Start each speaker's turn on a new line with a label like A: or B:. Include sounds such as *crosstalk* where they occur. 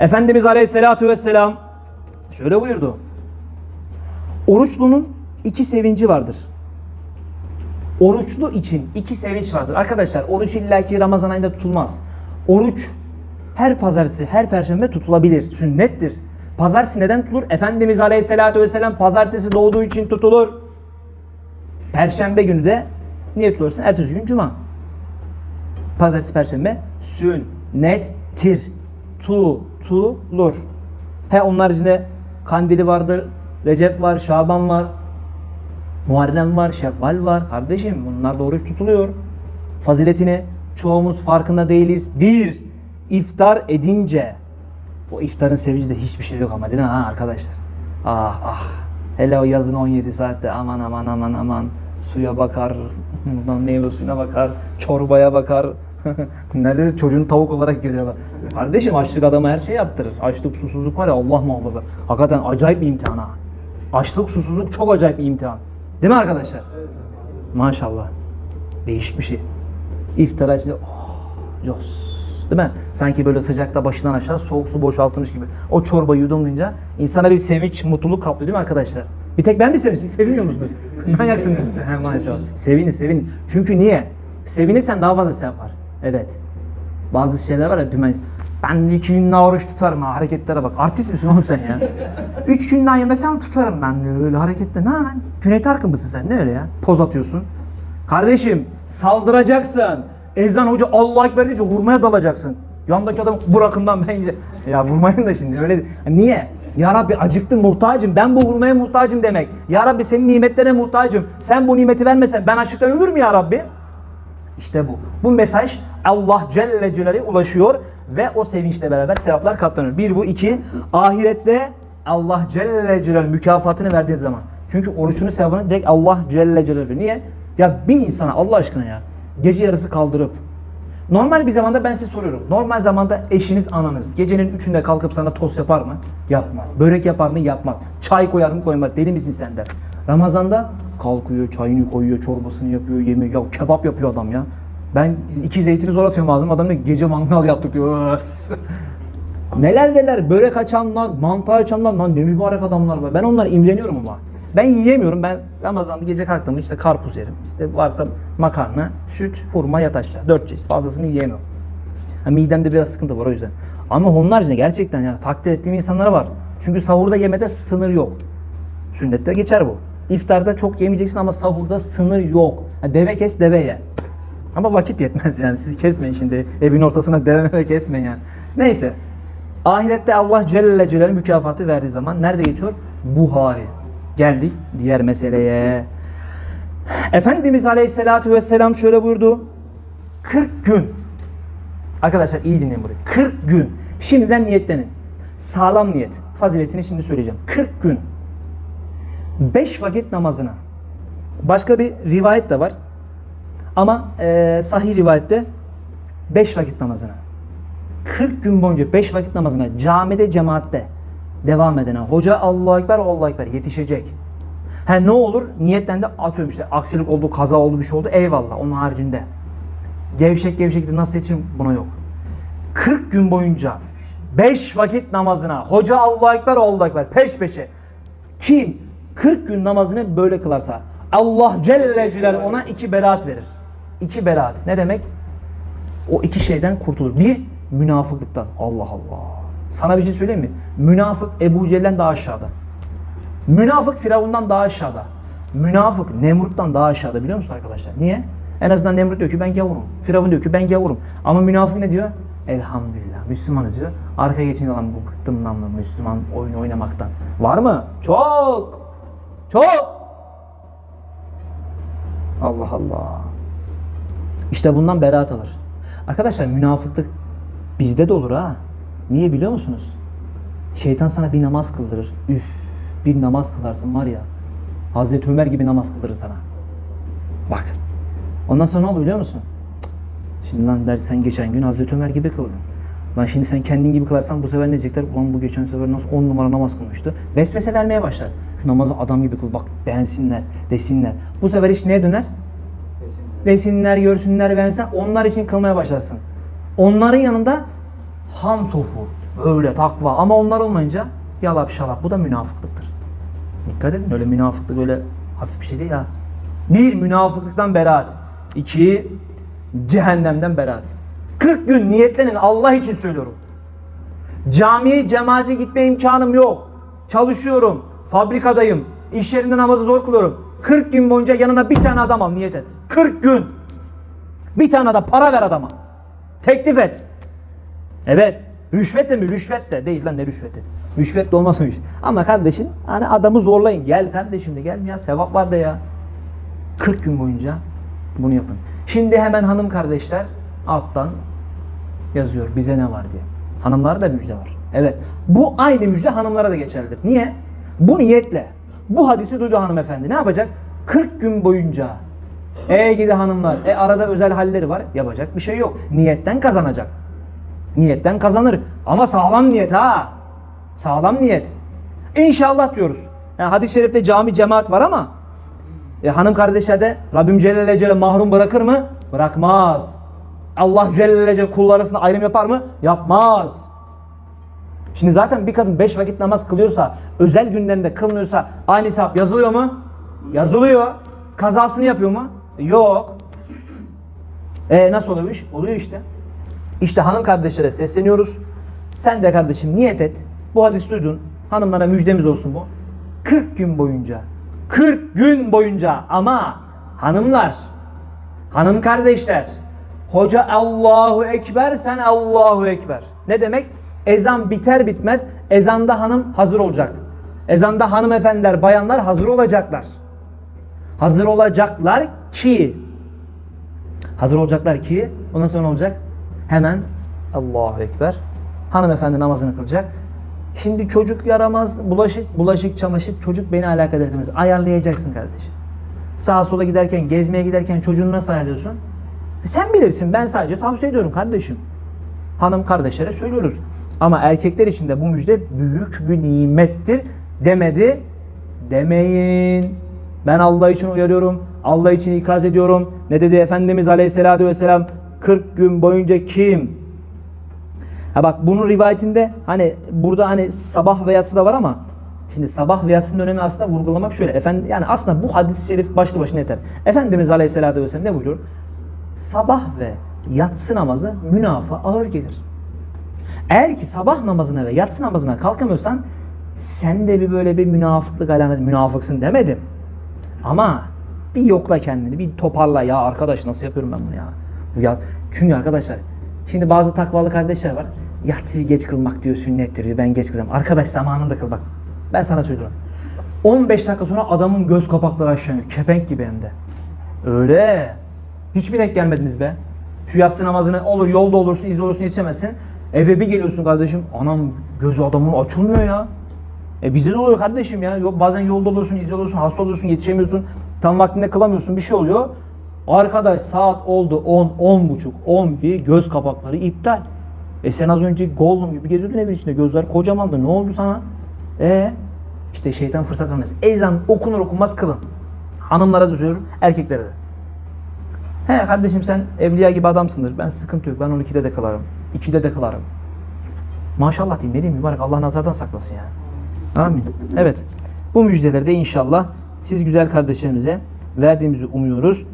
A: Efendimiz Aleyhisselatü Vesselam şöyle buyurdu. Oruçlunun iki sevinci vardır. Oruçlu için iki sevinç vardır. Arkadaşlar oruç illaki Ramazan ayında tutulmaz. Oruç her pazartesi, her perşembe tutulabilir. Sünnettir. Pazartesi neden tutulur? Efendimiz Aleyhisselatü Vesselam pazartesi doğduğu için tutulur. Perşembe günü de niye tutulursun? Ertesi gün cuma. Pazartesi, perşembe sünnettir. Tutulur. He onun haricinde kandili vardır. Recep var, Şaban var. Muharrem var, Şevval var. Kardeşim bunlar da oruç tutuluyor. Faziletini çoğumuz farkında değiliz. Bir, iftar edince. O iftarın sevinci de hiçbir şey yok ama değil mi ha arkadaşlar? Ah ah. Hele o yazın 17 saatte aman aman aman aman. Suya bakar, *laughs* bundan meyve suyuna bakar, çorbaya bakar. *laughs* Neredeyse çocuğunu tavuk olarak görüyorlar. Kardeşim açlık adama her şey yaptırır. Açlık, susuzluk var ya Allah muhafaza. Hakikaten acayip bir imtihan ha. Açlık, susuzluk çok acayip bir imtihan. Değil mi arkadaşlar? Maşallah. Değişik bir şey. İftar açınca oh, jos. Değil mi? Sanki böyle sıcakta başından aşağı soğuk su boşaltılmış gibi. O çorba yudumlayınca insana bir sevinç, mutluluk kaplıyor değil mi arkadaşlar? Bir tek ben mi sevinç? Siz sevinmiyor musunuz? *laughs* Manyaksınız. He, *laughs* maşallah. Sevinin, sevinin. Çünkü niye? Sevinirsen daha fazla şey yapar. Evet. Bazı şeyler var ya dümen. Ben iki gün daha oruç tutarım ha hareketlere bak. Artist misin oğlum sen ya? *laughs* Üç gün daha yemesem tutarım ben diyor öyle harekette. Ne lan? Cüneyt Arkın mısın sen? Ne öyle ya? Poz atıyorsun. Kardeşim saldıracaksın. Ezan hoca Allah Ekber deyince vurmaya dalacaksın. Yandaki adam bırakından ben yiyeceğim. Ya vurmayın da şimdi öyle. Niye? Ya Rabbi acıktım muhtacım. Ben bu vurmaya muhtacım demek. Ya Rabbi senin nimetlerine muhtacım. Sen bu nimeti vermesen ben açlıktan ölür mü ya Rabbi? İşte bu. Bu mesaj Allah Celle Celaluhu'ya ulaşıyor ve o sevinçle beraber sevaplar katlanıyor. Bir bu, iki ahirette Allah Celle Celaluhu mükafatını verdiği zaman. Çünkü oruçunu sevabını direkt Allah Celle Celaluhu. Niye? Ya bir insana Allah aşkına ya gece yarısı kaldırıp Normal bir zamanda ben size soruyorum. Normal zamanda eşiniz, ananız gecenin üçünde kalkıp sana tost yapar mı? Yapmaz. Börek yapar mı? Yapmaz. Çay koyar mı? Koymaz. Deli misin sen der. Ramazanda kalkıyor, çayını koyuyor, çorbasını yapıyor, yemeği. Ya kebap yapıyor adam ya. Ben iki zeytini zor atıyorum ağzıma. Adam diyor gece mangal yaptık diyor. Neler neler börek açanlar, mantı açanlar lan ne mübarek adamlar var. Ben onlara imreniyorum ama. Ben yiyemiyorum. Ben Ramazan'da gece kalktım işte karpuz yerim. İşte varsa makarna, süt, hurma, yat. Dört çeşit. Fazlasını yiyemiyorum. Ha, midemde biraz sıkıntı var o yüzden. Ama onun haricinde gerçekten yani takdir ettiğim insanlara var. Çünkü sahurda yemede sınır yok. Sünnette geçer bu. İftarda çok yemeyeceksin ama sahurda sınır yok. Ha, deve kes deve ye. Ama vakit yetmez yani. Siz kesmeyin şimdi. Evin ortasına deve kesmeyin yani. Neyse. Ahirette Allah Celle Celaluhu mükafatı verdiği zaman nerede geçiyor? Buhari. Geldik diğer meseleye. Efendimiz Aleyhisselatü Vesselam şöyle buyurdu. 40 gün. Arkadaşlar iyi dinleyin burayı. 40 gün. Şimdiden niyetlenin. Sağlam niyet. Faziletini şimdi söyleyeceğim. 40 gün. 5 vakit namazına. Başka bir rivayet de var. Ama eee sahih rivayette 5 vakit namazına. 40 gün boyunca 5 vakit namazına camide cemaatte devam edene hoca Allahu Ekber Allahu Ekber yetişecek. Ha ne olur niyetten de atıyorum işte aksilik oldu kaza oldu bir şey oldu eyvallah onun haricinde. Gevşek gevşek de nasıl yetişirim buna yok. 40 gün boyunca 5 vakit namazına hoca Allahu Ekber Allahu Ekber peş peşe kim 40 gün namazını böyle kılarsa Allah Celle Celaluhu ona iki beraat verir. İki beraat. Ne demek? O iki şeyden kurtulur. Bir, münafıklıktan. Allah Allah. Sana bir şey söyleyeyim mi? Münafık Ebu Cehil'den daha aşağıda. Münafık Firavun'dan daha aşağıda. Münafık Nemrut'tan daha aşağıda biliyor musun arkadaşlar? Niye? En azından Nemrut diyor ki ben gavurum. Firavun diyor ki ben gavurum. Ama münafık ne diyor? Elhamdülillah Müslümanız diyor. Arkaya geçince lan bu bıktım lan Müslüman oyun oynamaktan. Var mı? Çok. Çok. Allah Allah. İşte bundan beraat alır. Arkadaşlar münafıklık bizde de olur ha. Niye biliyor musunuz? Şeytan sana bir namaz kıldırır. Üf bir namaz kılarsın var ya. Hazreti Ömer gibi namaz kıldırır sana. Bak. Ondan sonra ne olur biliyor musun? Cık, Şimdi lan der sen geçen gün Hazreti Ömer gibi kıldın. Lan şimdi sen kendin gibi kılarsan bu sefer ne diyecekler? Ulan bu geçen sefer nasıl 10 numara namaz kılmıştı. Vesvese vermeye başlar. Şu namazı adam gibi kıl bak beğensinler, desinler. Bu sefer iş neye döner? Desinler, görsünler, beğensinler. Onlar için kılmaya başlarsın. Onların yanında ham sofu, Öyle takva ama onlar olmayınca yalap şalap bu da münafıklıktır. Dikkat edin öyle münafıklık öyle hafif bir şey değil ha. Bir münafıklıktan beraat. İki cehennemden beraat. 40 gün niyetlenin Allah için söylüyorum. Camiye, cemaate gitme imkanım yok. Çalışıyorum. Fabrikadayım. İş yerinde namazı zor kılıyorum. 40 gün boyunca yanına bir tane adam al niyet et. 40 gün. Bir tane de para ver adama. Teklif et. Evet. Rüşvet de mi? Rüşvet de. Değil lan ne rüşveti. Rüşvet de olmasın iş. Ama kardeşim hani adamı zorlayın. Gel kardeşim de gel ya. Sevap var da ya. 40 gün boyunca bunu yapın. Şimdi hemen hanım kardeşler alttan yazıyor bize ne var diye. Hanımlara da müjde var. Evet. Bu aynı müjde hanımlara da geçerlidir. Niye? Bu niyetle. Bu hadisi duydu hanımefendi. Ne yapacak? 40 gün boyunca e gidi hanımlar. E arada özel halleri var. Yapacak bir şey yok. Niyetten kazanacak. Niyetten kazanır. Ama sağlam niyet ha. Sağlam niyet. İnşallah diyoruz. Yani hadis-i şerifte cami cemaat var ama e, hanım kardeşler de Rabbim Celle Celle mahrum bırakır mı? Bırakmaz. Allah Celle kullar arasında ayrım yapar mı? Yapmaz. Şimdi zaten bir kadın beş vakit namaz kılıyorsa, özel günlerinde kılmıyorsa aynı hesap yazılıyor mu? Yazılıyor. Kazasını yapıyor mu? Yok. E nasıl oluyor? Oluyor işte. İşte hanım kardeşlere sesleniyoruz. Sen de kardeşim niyet et. Bu hadis duydun. Hanımlara müjdemiz olsun bu. 40 gün boyunca. 40 gün boyunca ama hanımlar, hanım kardeşler, hoca Allahu Ekber, sen Allahu Ekber. Ne demek? Ezan biter bitmez ezanda hanım hazır olacak. Ezanda hanımefendiler, bayanlar hazır olacaklar. Hazır olacaklar ki Hazır olacaklar ki ondan sonra olacak? Hemen Allahu Ekber. Hanımefendi namazını kılacak. Şimdi çocuk yaramaz, bulaşık, bulaşık, çamaşır, çocuk beni alakadar etmez. Ayarlayacaksın kardeşim. Sağa sola giderken, gezmeye giderken çocuğunu nasıl ayarlıyorsun? E sen bilirsin. Ben sadece tavsiye ediyorum kardeşim. Hanım kardeşlere söylüyoruz. Ama erkekler için de bu müjde büyük bir nimettir demedi. Demeyin. Ben Allah için uyarıyorum. Allah için ikaz ediyorum. Ne dedi Efendimiz Aleyhisselatü Vesselam? 40 gün boyunca kim? Ha bak bunun rivayetinde hani burada hani sabah ve yatsı da var ama şimdi sabah ve yatsının önemi aslında vurgulamak şöyle. Efendi yani aslında bu hadis-i şerif başlı başına yeter. Efendimiz Aleyhisselatü Vesselam ne buyuruyor? Sabah ve yatsı namazı münafa ağır gelir. Eğer ki sabah namazına ve yatsı namazına kalkamıyorsan sen de bir böyle bir münafıklık alamet münafıksın demedim. Ama bir yokla kendini, bir toparla ya arkadaş nasıl yapıyorum ben bunu ya? Bu ya çünkü arkadaşlar şimdi bazı takvalı kardeşler var. Yatsıyı geç kılmak diyor sünnettir diyor. Ben geç kılacağım. Arkadaş zamanında kıl bak. Ben sana söylüyorum. 15 dakika sonra adamın göz kapakları aşağı iniyor. Kepenk gibi hem de. Öyle. Hiç mi denk gelmediniz be? Şu yatsı namazını olur yolda olursun, izle olursun yetişemezsin. Eve bir geliyorsun kardeşim. Anam gözü adamın açılmıyor ya. E bize de oluyor kardeşim ya. Yok bazen yolda olursun, izle olursun, hasta olursun, yetişemiyorsun. Tam vaktinde kılamıyorsun. Bir şey oluyor. Arkadaş saat oldu 10, 10 buçuk, 11 göz kapakları iptal. E sen az önce Gollum gibi geziyordun evin içinde. Gözler kocamandı. Ne oldu sana? E işte şeytan fırsat vermez. Ezan okunur okunmaz kılın. Hanımlara da söylüyorum, erkeklere de. He kardeşim sen evliya gibi adamsındır. Ben sıkıntı yok. Ben 12'de de kılarım. 2'de de kılarım. Maşallah diyeyim ne diyeyim mübarek Allah nazardan saklasın yani. Amin. Evet. Bu müjdeleri de inşallah siz güzel kardeşlerimize verdiğimizi umuyoruz.